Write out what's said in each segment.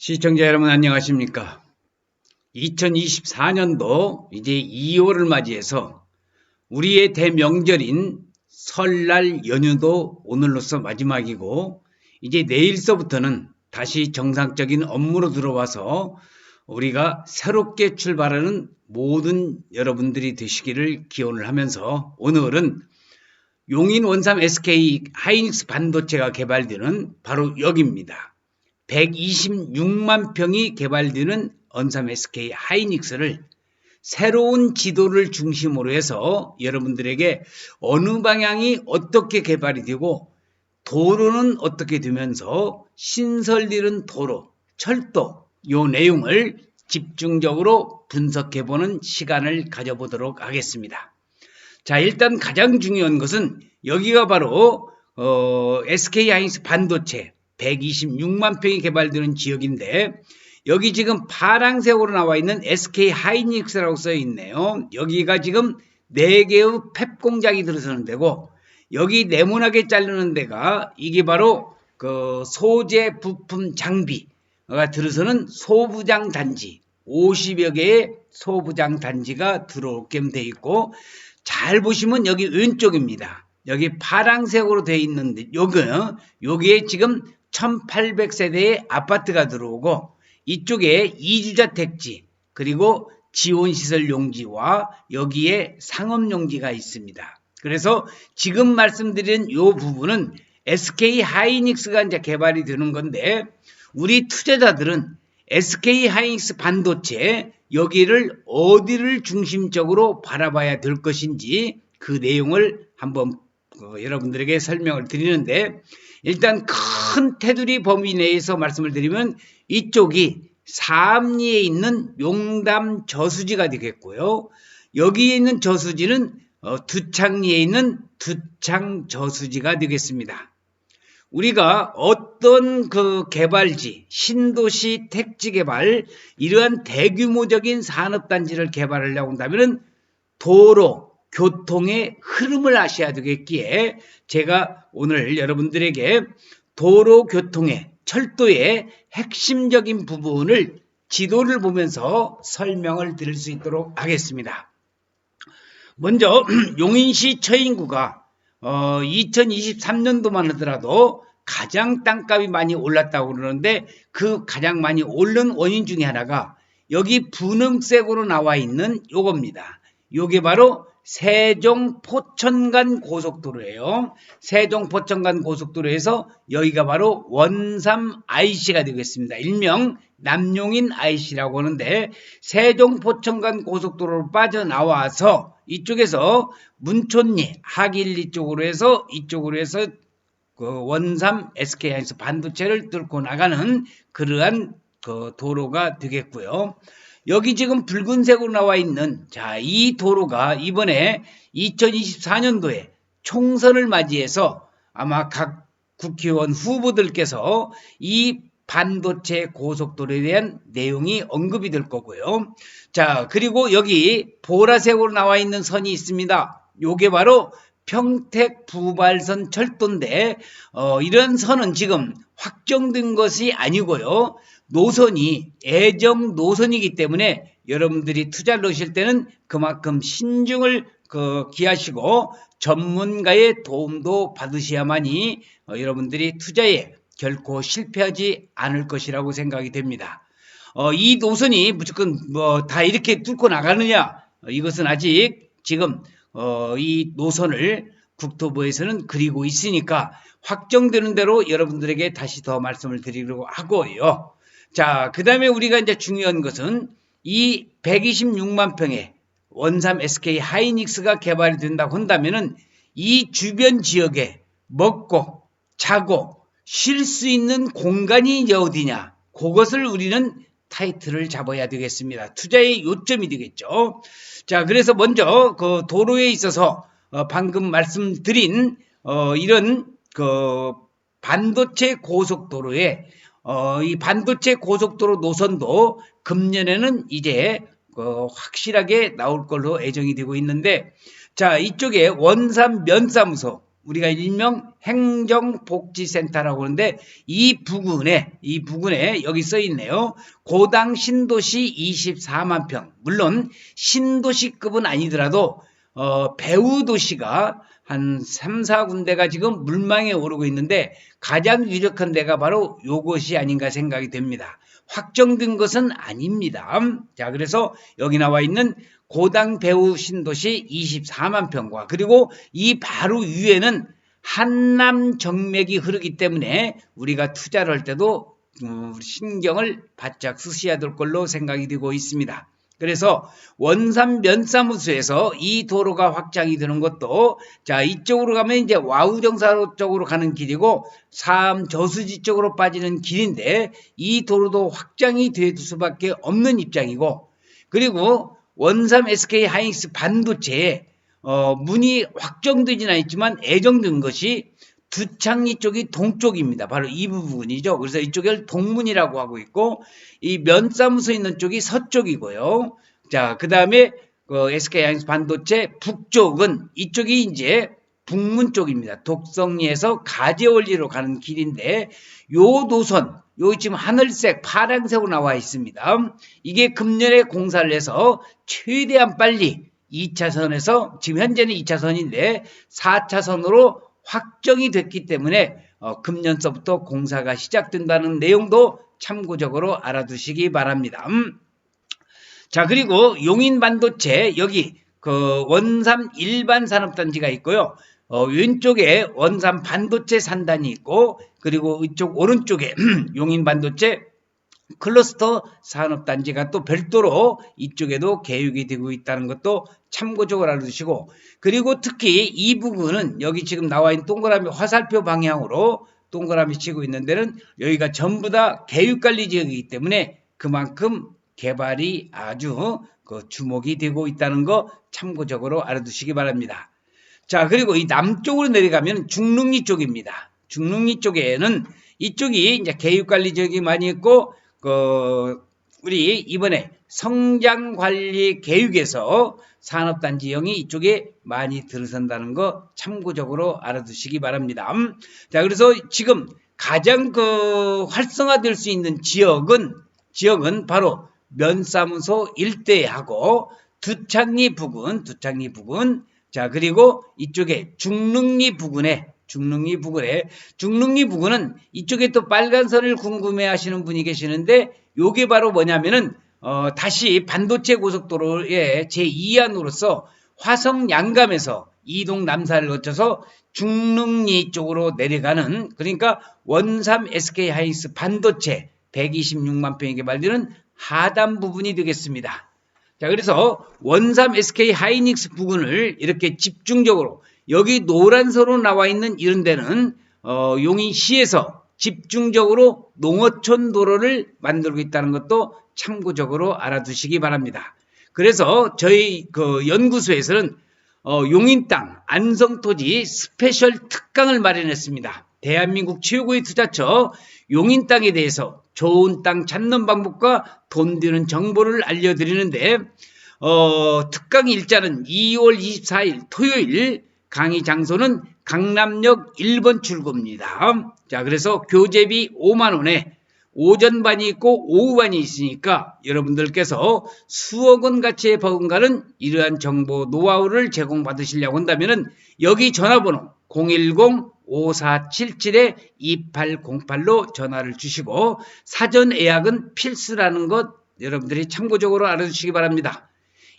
시청자 여러분 안녕하십니까? 2024년도 이제 2월을 맞이해서 우리의 대명절인 설날 연휴도 오늘로서 마지막이고 이제 내일서부터는 다시 정상적인 업무로 들어와서 우리가 새롭게 출발하는 모든 여러분들이 되시기를 기원을 하면서 오늘은 용인 원삼 SK 하이닉스 반도체가 개발되는 바로 여기입니다. 126만 평이 개발되는 언삼 SK 하이닉스를 새로운 지도를 중심으로 해서 여러분들에게 어느 방향이 어떻게 개발이 되고 도로는 어떻게 되면서 신설되는 도로, 철도 요 내용을 집중적으로 분석해 보는 시간을 가져보도록 하겠습니다. 자, 일단 가장 중요한 것은 여기가 바로 어, SK 하이닉스 반도체 126만 평이 개발되는 지역인데 여기 지금 파랑색으로 나와 있는 SK 하이닉스라고 써 있네요. 여기가 지금 4개의 팹 공장이 들어서는 데고 여기 네모나게 자르는 데가 이게 바로 그 소재 부품 장비가 들어서는 소부장 단지 50여 개의 소부장 단지가 들어오게 돼 있고 잘 보시면 여기 왼쪽입니다. 여기 파랑색으로 되어 있는데 여기 여기에 지금 1800세대의 아파트가 들어오고 이쪽에 이주자 택지 그리고 지원시설 용지와 여기에 상업 용지가 있습니다. 그래서 지금 말씀드린 이 부분은 SK 하이닉스가 이제 개발이 되는 건데 우리 투자자들은 SK 하이닉스 반도체 여기를 어디를 중심적으로 바라봐야 될 것인지 그 내용을 한번 어, 여러분들에게 설명을 드리는데 일단 큰 테두리 범위 내에서 말씀을 드리면 이쪽이 삼리에 있는 용담 저수지가 되겠고요. 여기에 있는 저수지는 어, 두창리에 있는 두창 저수지가 되겠습니다. 우리가 어떤 그 개발지, 신도시 택지 개발, 이러한 대규모적인 산업단지를 개발하려고 한다면 도로, 교통의 흐름을 아셔야 되겠기에 제가 오늘 여러분들에게 도로 교통의 철도의 핵심적인 부분을 지도를 보면서 설명을 드릴 수 있도록 하겠습니다. 먼저 용인시 처인구가 어, 2023년도만 하더라도 가장 땅값이 많이 올랐다고 그러는데 그 가장 많이 오른 원인 중에 하나가 여기 분홍색으로 나와 있는 요겁니다. 요게 바로 세종 포천간 고속도로예요. 세종 포천간 고속도로에서 여기가 바로 원삼 IC가 되겠습니다. 일명 남용인 IC라고 하는데 세종 포천간 고속도로로 빠져나와서 이쪽에서 문촌리 하길리 쪽으로 해서 이쪽으로 해서 그 원삼 SK 하이닉스 반도체를 뚫고 나가는 그러한 그 도로가 되겠고요. 여기 지금 붉은색으로 나와 있는 자, 이 도로가 이번에 2024년도에 총선을 맞이해서 아마 각 국회의원 후보들께서 이 반도체 고속도로에 대한 내용이 언급이 될 거고요. 자, 그리고 여기 보라색으로 나와 있는 선이 있습니다. 요게 바로 평택 부발선 철도인데 어, 이런 선은 지금 확정된 것이 아니고요. 노선이 애정 노선이기 때문에 여러분들이 투자를 넣으실 때는 그만큼 신중을 그 기하시고 전문가의 도움도 받으셔야만이 어, 여러분들이 투자에 결코 실패하지 않을 것이라고 생각이 됩니다. 어, 이 노선이 무조건 뭐 다 이렇게 뚫고 나가느냐? 어, 이것은 아직 지금 어, 이 노선을 국토부에서는 그리고 있으니까 확정되는 대로 여러분들에게 다시 더 말씀을 드리려고 하고요. 자, 그 다음에 우리가 이제 중요한 것은 이 126만 평의 원삼 SK 하이닉스가 개발이 된다고 한다면은 이 주변 지역에 먹고 자고 쉴 수 있는 공간이 어디냐? 그것을 우리는 타이틀을 잡아야 되겠습니다. 투자의 요점이 되겠죠. 자, 그래서 먼저 그 도로에 있어서 어 방금 말씀드린 어 이런 그 반도체 고속도로에 어, 이 반도체 고속도로 노선도 금년에는 이제 어, 확실하게 나올 걸로 예정이 되고 있는데 자 이쪽에 원산 면사무소 우리가 일명 행정복지센터라고 하는데 이 부근에 이 부근에 여기 써 있네요. 고당 신도시 24만 평. 물론 신도시급은 아니더라도 어, 배우 도시가 한 3, 4군데가 지금 물망에 오르고 있는데 가장 유력한 데가 바로 요것이 아닌가 생각이 됩니다. 확정된 것은 아닙니다. 자, 그래서 여기 나와 있는 고당 배우 신도시 24만 평과 그리고 이 바로 위에는 한남 정맥이 흐르기 때문에 우리가 투자를 할 때도 음, 신경을 바짝 쓰셔야 될 걸로 생각이 되고 있습니다. 그래서 원산 면사무소에서 이 도로가 확장이 되는 것도 자 이쪽으로 가면 이제 와우정사 쪽으로 가는 길이고 삼 저수지 쪽으로 빠지는 길인데 이 도로도 확장이 될 수밖에 없는 입장이고 그리고 원삼 SK 하이닉스 반도체에 어, 문이 확정되지는 않았지만 애정된 것이 두창리 쪽이 동쪽입니다. 바로 이 부분이죠. 그래서 이쪽을 동문이라고 하고 있고 이 면사무소 있는 쪽이 서쪽이고요. 자, 그 다음에 그 SK 하이닉스 반도체 북쪽은 이쪽이 이제 북문 쪽입니다. 독성리에서 가재원리로 가는 길인데 요 노선 요 지금 하늘색 파란색으로 나와 있습니다. 이게 금년에 공사를 해서 최대한 빨리 2차선에서 지금 현재는 2차선인데 4차선으로 확정이 됐기 때문에 어, 금년서부터 공사가 시작된다는 내용도 참고적으로 알아두시기 바랍니다. 음. 자 그리고 용인 반도체 여기 그 원삼 일반 산업단지가 있고요. 어, 왼쪽에 원삼 반도체 산단이 있고 그리고 이쪽 오른쪽에 용인 반도체 클러스터 산업단지가 또 별도로 이쪽에도 계획이 되고 있다는 것도 참고적으로 알아두시고 그리고 특히 이 부분은 여기 지금 나와 있는 동그라미 화살표 방향으로 동그라미 치고 있는 데는 여기가 전부 다 계획관리 지역이기 때문에 그만큼 개발이 아주 그 주목이 되고 있다는 거 참고적으로 알아두시기 바랍니다. 자, 그리고 이 남쪽으로 내려가면 중릉리 쪽입니다. 중릉리 쪽에는 이쪽이 이제 계획관리 지역이 많이 있고, 그, 우리 이번에 성장관리 계획에서 산업단지형이 이쪽에 많이 들어선다는 거 참고적으로 알아두시기 바랍니다. 음, 자, 그래서 지금 가장 그 활성화될 수 있는 지역은, 지역은 바로 면사무소 일대하고 두창리 부근, 두창리 부근, 자, 그리고 이쪽에 중릉리 부근에 중릉리 부근에 중릉리 부근은 이쪽에 또 빨간 선을 궁금해 하시는 분이 계시는데 요게 바로 뭐냐면은 어, 다시 반도체 고속도로의 제2안으로서 화성 양감에서 이동 남사를 거쳐서 중릉리 쪽으로 내려가는 그러니까 원삼 SK 하이스 반도체 126만 평에 개발되는 하단 부분이 되겠습니다. 자, 그래서 원삼 SK 하이닉스 부근을 이렇게 집중적으로 여기 노란서로 나와 있는 이런 데는 어, 용인시에서 집중적으로 농어촌 도로를 만들고 있다는 것도 참고적으로 알아두시기 바랍니다. 그래서 저희 그 연구소에서는 어, 용인 땅 안성 토지 스페셜 특강을 마련했습니다. 대한민국 최고의 투자처 용인 땅에 대해서 좋은 땅 찾는 방법과 돈 드는 정보를 알려드리는데 어, 특강 일자는 2월 24일 토요일 강의 장소는 강남역 1번 출구입니다. 자, 그래서 교재비 5만원에 오전반이 있고 오후반이 있으니까 여러분들께서 수억 원 가치의 버금가는 이러한 정보 노하우를 제공받으시려고 한다면 여기 전화번호 010-5477-2808로 전화를 주시고 사전 예약은 필수라는 것 여러분들이 참고적으로 알아주시기 바랍니다.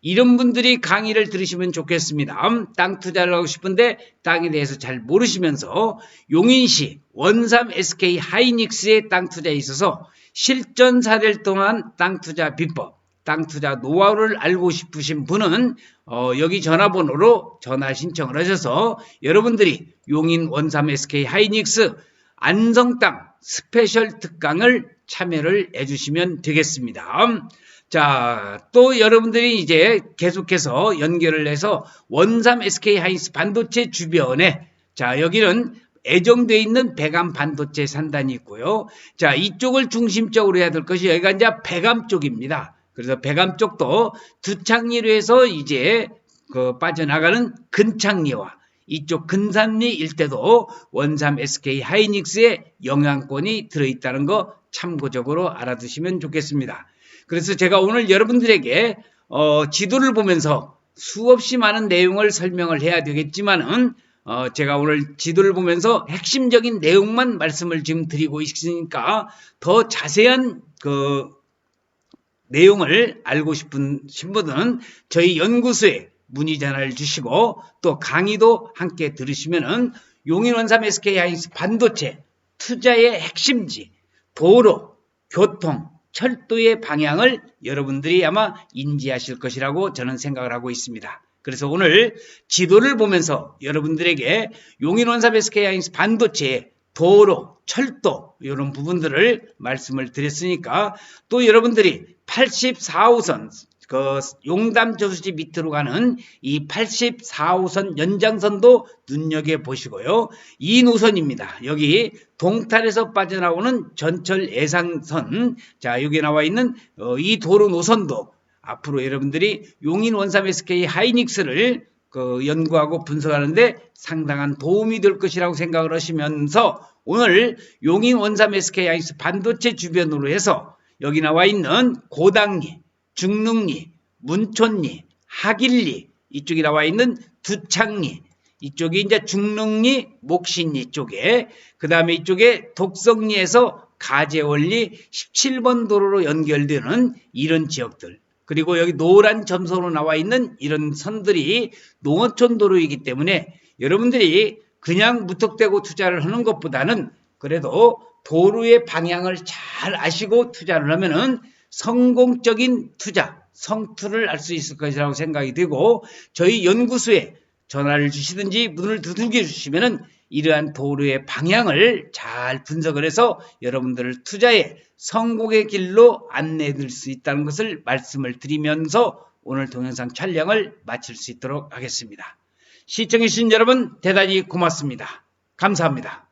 이런 분들이 강의를 들으시면 좋겠습니다. 땅 투자를 하고 싶은데 땅에 대해서 잘 모르시면서 용인시 원삼 SK 하이닉스의 땅 투자에 있어서 실전 사례를 통한 땅 투자 비법, 땅 투자 노하우를 알고 싶으신 분은 어, 여기 전화번호로 전화 신청을 하셔서 여러분들이 용인 원삼 SK 하이닉스 안성 땅 스페셜 특강을 참여를 해주시면 되겠습니다. 자, 또 여러분들이 이제 계속해서 연결을 해서 원삼 SK 하이닉스 반도체 주변에 자, 여기는 애정되어 있는 배감 반도체 산단이 있고요. 자, 이쪽을 중심적으로 해야 될 것이 여기가 이제 배감 쪽입니다. 그래서 배감 쪽도 두창리로 해서 이제 그 빠져나가는 근창리와 이쪽 근산리 일대도 원삼 SK 하이닉스의 영향권이 들어있다는 거 참고적으로 알아두시면 좋겠습니다. 그래서 제가 오늘 여러분들에게 어, 지도를 보면서 수없이 많은 내용을 설명을 해야 되겠지만은 어, 제가 오늘 지도를 보면서 핵심적인 내용만 말씀을 지금 드리고 있으니까 더 자세한 그 내용을 알고 싶은 신분은 저희 연구소에 문의 전화를 주시고 또 강의도 함께 들으시면은 용인원삼 SK 하이닉스 반도체 투자의 핵심지 도로, 교통, 철도의 방향을 여러분들이 아마 인지하실 것이라고 저는 생각을 하고 있습니다. 그래서 오늘 지도를 보면서 여러분들에게 용인원삼 SK 하이닉스 반도체의 도로, 철도 이런 부분들을 말씀을 드렸으니까 또 여러분들이 84호선 그 용담 저수지 밑으로 가는 이 84호선 연장선도 눈여겨 보시고요. 이 노선입니다. 여기 동탄에서 빠져나오는 전철 예상선 자 여기 나와 있는 어, 이 도로 노선도 앞으로 여러분들이 용인 원삼 SK 하이닉스를 그 연구하고 분석하는데 상당한 도움이 될 것이라고 생각을 하시면서 오늘 용인 원삼 SK 하이닉스 반도체 주변으로 해서 여기 나와 있는 고당리, 중릉리, 문촌리, 하길리 이쪽에 나와 있는 두창리 이쪽이 이제 중릉리, 목신리 쪽에 그 다음에 이쪽에 독성리에서 가재원리 17번 도로로 연결되는 이런 지역들 그리고 여기 노란 점선으로 나와 있는 이런 선들이 농어촌 도로이기 때문에 여러분들이 그냥 무턱대고 투자를 하는 것보다는 그래도 도로의 방향을 잘 아시고 투자를 하면은 성공적인 투자, 성투를 알 수 있을 것이라고 생각이 되고 저희 연구소에 전화를 주시든지 문을 두들겨 주시면은 이러한 도로의 방향을 잘 분석을 해서 여러분들을 투자에 성공의 길로 안내해 드릴 수 있다는 것을 말씀을 드리면서 오늘 동영상 촬영을 마칠 수 있도록 하겠습니다. 시청해주신 여러분 대단히 고맙습니다. 감사합니다.